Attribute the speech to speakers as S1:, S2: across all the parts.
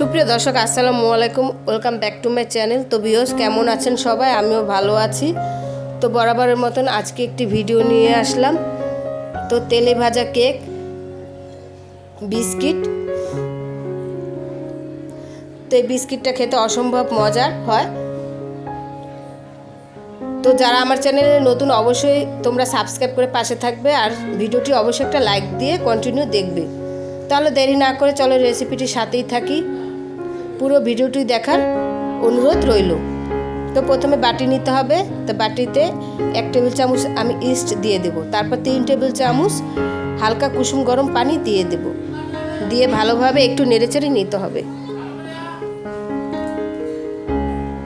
S1: সুপ্রিয় দর্শক, আসসালামু আলাইকুম। Welcome back to my channel তো ভিউস কেমন আছেন সবাই? আমিও ভালো আছি। তো বরাবরের মতন আজকে একটি ভিডিও নিয়ে আসলাম। তো তেলে ভাজা কেক, বিস্কিট। তো এই বিস্কিটটা খেতে অসম্ভব মজার হয়। তো যারা আমার চ্যানেলে নতুন, অবশ্যই তোমরা সাবস্ক্রাইব করে পাশে থাকবে আর ভিডিওটি অবশ্যই একটা লাইক দিয়ে কন্টিনিউ দেখবে। তাহলে দেরি না করে চলো রেসিপিটির সাথেই থাকি। পুরো ভিডিওটি দেখার অনুরোধ রইল। তো প্রথমে বাটি নিতে হবে। তো বাটিতে এক টেবিল চামচ আমি ইস্ট দিয়ে দেব। তারপর তিন টেবিল চামচ হালকা কুসুম গরম পানি দিয়ে দেব। দিয়ে ভালোভাবে একটু নেড়েচেড়ে নিতে হবে।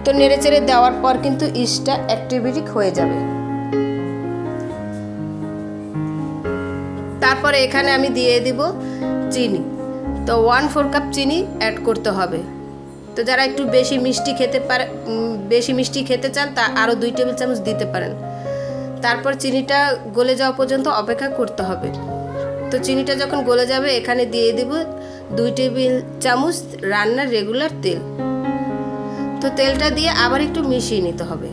S1: তো নেড়েচেড়ে দেওয়ার পর কিন্তু ইস্টটা অ্যাক্টিভেটিক হয়ে যাবে। তারপরে এখানে আমি দিয়ে দিব চিনি। তো ওয়ান ফোর কাপ চিনি অ্যাড করতে হবে। তো যারা একটু বেশি মিষ্টি খেতে পারে বেশি মিষ্টি খেতে চান, তা আরও দুই টেবিল চামচ দিতে পারেন। তারপর চিনিটা গলে যাওয়া পর্যন্ত অপেক্ষা করতে হবে। তো চিনিটা যখন গলে যাবে, এখানে দিয়ে দেব দুই টেবিল চামচ রান্নার রেগুলার তেল। তো তেলটা দিয়ে আবার একটু মিশিয়ে নিতে হবে।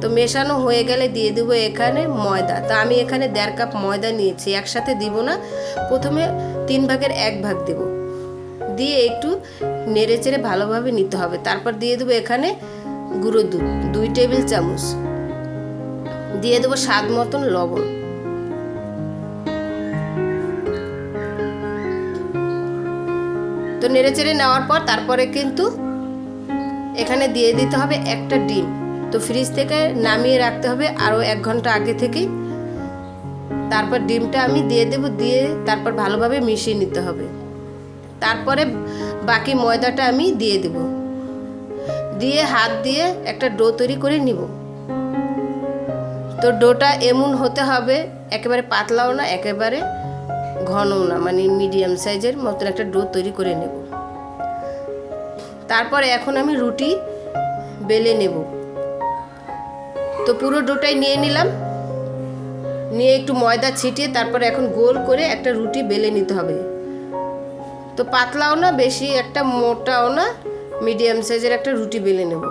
S1: তো মেশানো হয়ে গেলে দিয়ে দেবো এখানে ময়দা। তো আমি এখানে দেড় কাপ ময়দা নিয়েছি, একসাথে দিব না। প্রথমে তিন ভাগের এক ভাগ দেব। দিয়ে একটু নেড়ে চেড়ে ভালোভাবে নিতে হবে। তারপর দিয়ে দেবো এখানে গুঁড়ো দুধ, দুই টেবিল চামচ। দিয়ে দেবো স্বাদ মতন লবণ। তো নেড়ে চেড়ে নেওয়ার পর তারপরে কিন্তু এখানে দিয়ে দিতে হবে একটা ডিম। তো ফ্রিজ থেকে নামিয়ে রাখতে হবে আরও এক ঘণ্টা আগে থেকেই। তারপর ডিমটা আমি দিয়ে দেব, দিয়ে তারপর ভালোভাবে মিশিয়ে নিতে হবে। তারপরে বাকি ময়দাটা আমি দিয়ে দেব। দিয়ে হাত দিয়ে একটা ডো তৈরি করে নিব। তো ডোটা এমন হতে হবে, একেবারে পাতলাও না, একেবারে ঘনও না মানে মিডিয়াম সাইজের মতন একটা ডো তৈরি করে নেব। তারপরে এখন আমি রুটি বেলে নেব। তো পুরো ডোটাই নিয়ে নিলাম। নিয়ে একটু ময়দা ছিটিয়ে তারপরে এখন গোল করে একটা রুটি বেলে নিতে হবে। তো পাতলাও না, বেশি একটা মোটাও না মিডিয়াম সাইজের একটা রুটি বেলে নেব।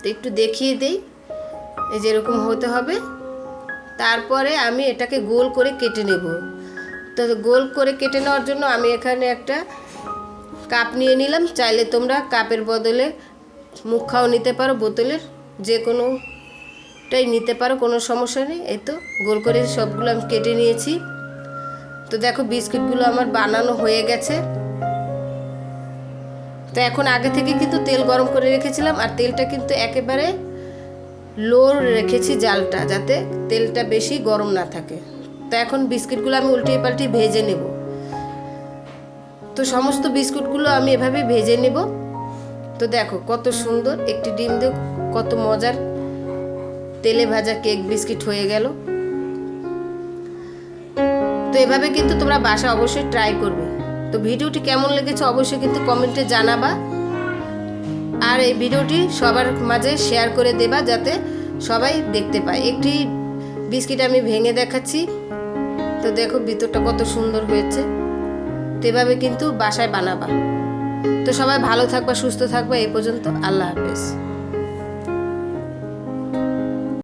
S1: তো একটু দেখিয়ে দেই, এই যেরকম হতে হবে। তারপরে আমি এটাকে গোল করে কেটে নেব। তো গোল করে কেটে নেওয়ার জন্য আমি এখানে একটা কাপ নিয়ে নিলাম। চাইলে তোমরা কাপের বদলে মুখাও নিতে পারো, বোতলের, যে কোনোটাই নিতে পারো, কোনো সমস্যা নেই। এই তো, গোল করে সবগুলো আমি কেটে নিয়েছি। তো দেখো বিস্কিটগুলো আমার বানানো হয়ে গেছে। তো এখন আগে থেকে কিন্তু তেল গরম করে রেখেছিলাম, আর তেলটা কিন্তু একেবারে লো রেখেছি জালটা যাতে তেলটা বেশি গরম না থাকে। তো এখন বিস্কিটগুলো আমি উল্টিয়ে পাল্টিয়ে ভেজে নেব। তো সমস্ত বিস্কুটগুলো আমি এভাবে ভেজে নেব। তো দেখো কত সুন্দর একটি ডিম দিয়ে কত মজার। তেলে ভাজা কেক বিস্কিট হয়ে গেল। তো এভাবে কিন্তু তোমরা বাসা অবশ্যই ট্রাই করবে। তো ভিডিওটি কেমন লেগেছে অবশ্যই কিন্তু কমেন্টে জানাবা। আর এই ভিডিওটি সবার মাঝে শেয়ার করে দেবা যাতে সবাই দেখতে পায়। একটি বিস্কিট আমি ভেঙে দেখাচ্ছি। তো দেখো ভিতরটা কত সুন্দর হয়েছে। তো এভাবে কিন্তু বাসায় বানাবা। তো সবাই ভালো থাকবা, সুস্থ থাকবা। এই পর্যন্ত আল্লাহ হাফেজ।